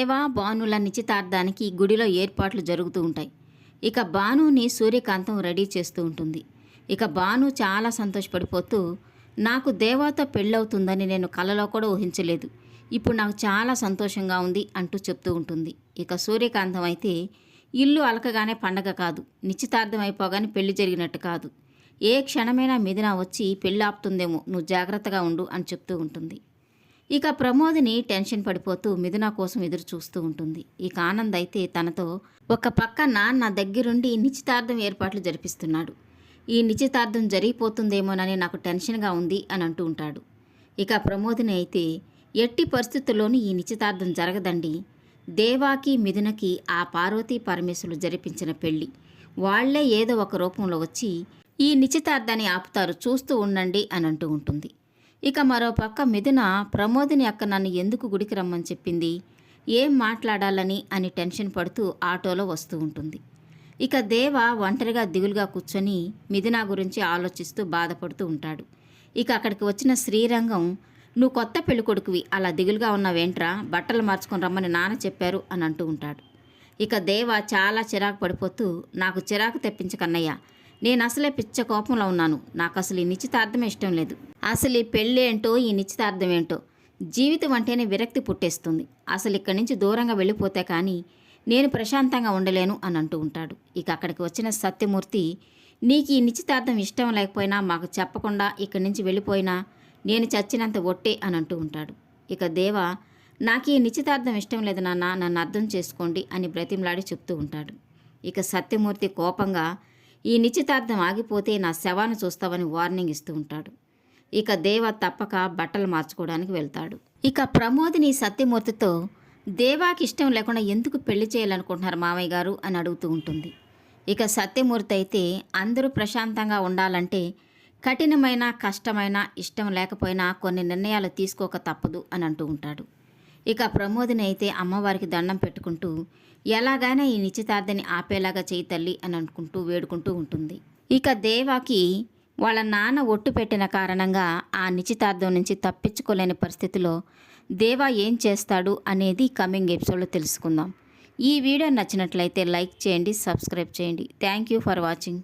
దేవ భానుల నిశ్చితార్థానికి గుడిలో ఏర్పాట్లు జరుగుతూ ఉంటాయి. ఇక భానుని సూర్యకాంతం రెడీ చేస్తూ ఉంటుంది. ఇక భాను చాలా సంతోషపడిపోతూ నాకు దేవాతో పెళ్ళవుతుందని నేను కలలో కూడా ఊహించలేదు. ఇప్పుడు నాకు చాలా సంతోషంగా ఉంది అంటూ చెప్తూ ఉంటుంది. ఇక సూర్యకాంతం అయితే ఇల్లు అలకగానే పండగ కాదు. నిశ్చితార్థం అయిపోగానే పెళ్ళి జరిగినట్టు కాదు. ఏ క్షణమైనా మిథున వచ్చి పెళ్ళి ఆపుతుందేమో. నువ్వు జాగ్రత్తగా ఉండు అని చెప్తూ ఉంటుంది. ఇక ప్రమోదిని టెన్షన్ పడిపోతూ మిథున కోసం ఎదురు చూస్తూ ఉంటుంది. ఇక ఆనంద్ అయితే తనతో ఒక పక్క నాన్న దగ్గరుండి నిశ్చితార్థం ఏర్పాట్లు జరిపిస్తున్నాడు. ఈ నిశ్చితార్థం జరిగిపోతుందేమోనని నాకు టెన్షన్గా ఉంది అని అంటూ ఉంటాడు. ఇక ప్రమోదిని అయితే ఎట్టి పరిస్థితుల్లోనూ ఈ నిశ్చితార్థం జరగదండి. దేవాకి మిథునకి ఆ పార్వతీ పరమేశ్వరులు జరిపించిన పెళ్ళి. వాళ్ళే ఏదో ఒక రూపంలో వచ్చి ఈ నిశ్చితార్థాన్ని ఆపుతారు చూస్తూ ఉండండి అని అంటూ ఉంటుంది. ఇక మరోపక్క మిథున ప్రమోదిని అక్క నన్ను ఎందుకు గుడికి రమ్మని చెప్పింది? ఏం మాట్లాడాలని అని టెన్షన్ పడుతూ ఆటోలో వస్తూ ఉంటుంది. ఇక దేవ ఒంటరిగా దిగులుగా కూర్చొని మిథున గురించి ఆలోచిస్తూ బాధపడుతూ ఉంటాడు. ఇక అక్కడికి వచ్చిన శ్రీరంగం నువ్వు కొత్త పెళ్ళి కొడుకువి అలా దిగులుగా ఉన్నావేంట్రా? బట్టలు మార్చుకొని రమ్మని నాన్న చెప్పారు అని అంటూ ఉంటాడు. ఇక దేవ చాలా చిరాకు పడిపోతూ నాకు చిరాకు తెప్పించకన్నయ్య నేను అసలే పిచ్చ కోపంలో ఉన్నాను. నాకు అసలు ఈ నిశ్చితార్థం ఇష్టం లేదు. అసలు ఈ పెళ్ళి ఏంటో ఈ నిశ్చితార్థం ఏంటో. జీవితం అంటేనే విరక్తి పుట్టేస్తుంది. అసలు ఇక్కడి నుంచి దూరంగా వెళ్ళిపోతే కానీ నేను ప్రశాంతంగా ఉండలేను అని అంటూ ఉంటాడు. ఇక అక్కడికి వచ్చిన సత్యమూర్తి నీకు ఈ నిశ్చితార్థం ఇష్టం లేకపోయినా మాకు చెప్పకుండా ఇక్కడి నుంచి వెళ్ళిపోయినా నేను చచ్చినంత ఒట్టే అని అంటూ ఉంటాడు. ఇక దేవ నాకు ఈ నిశ్చితార్థం ఇష్టం లేదు నాన్న నన్ను అర్థం చేసుకోండి అని బ్రతిమలాడి చెప్తూ ఉంటాడు. ఇక సత్యమూర్తి కోపంగా ఈ నిశ్చితార్థం ఆగిపోతే నా శవాన్ని చూస్తావని వార్నింగ్ ఇస్తూ ఉంటాడు. ఇక దేవ తప్పక బట్టలు మార్చుకోవడానికి వెళ్తాడు. ఇక ప్రమోదిని సత్యమూర్తితో దేవాకి ఇష్టం లేకుండా ఎందుకు పెళ్ళి చేయాలనుకుంటున్నారు మామయ్య గారు అని అడుగుతూ ఉంటుంది. ఇక సత్యమూర్తి అయితే అందరూ ప్రశాంతంగా ఉండాలంటే కఠినమైన కష్టమైన ఇష్టం లేకపోయినా కొన్ని నిర్ణయాలు తీసుకోక తప్పదు అని అంటూ ఉంటాడు. ఇక ప్రమోదిని అయితే అమ్మవారికి దండం పెట్టుకుంటూ ఎలాగైనా ఈ నిశ్చితార్థిని ఆపేలాగా చేయి తల్లి అని అనుకుంటూ వేడుకుంటూ ఉంటుంది. ఇక దేవాకి వాళ్ళ నాన్న ఒట్టు పెట్టిన కారణంగా ఆ నిశ్చితార్థం నుంచి తప్పించుకోలేని పరిస్థితిలో దేవా ఏం చేస్తాడు అనేది కమింగ్ ఎపిసోడ్లో తెలుసుకుందాం. ఈ వీడియో నచ్చినట్లయితే లైక్ చేయండి సబ్స్క్రైబ్ చేయండి. Thank you for watching.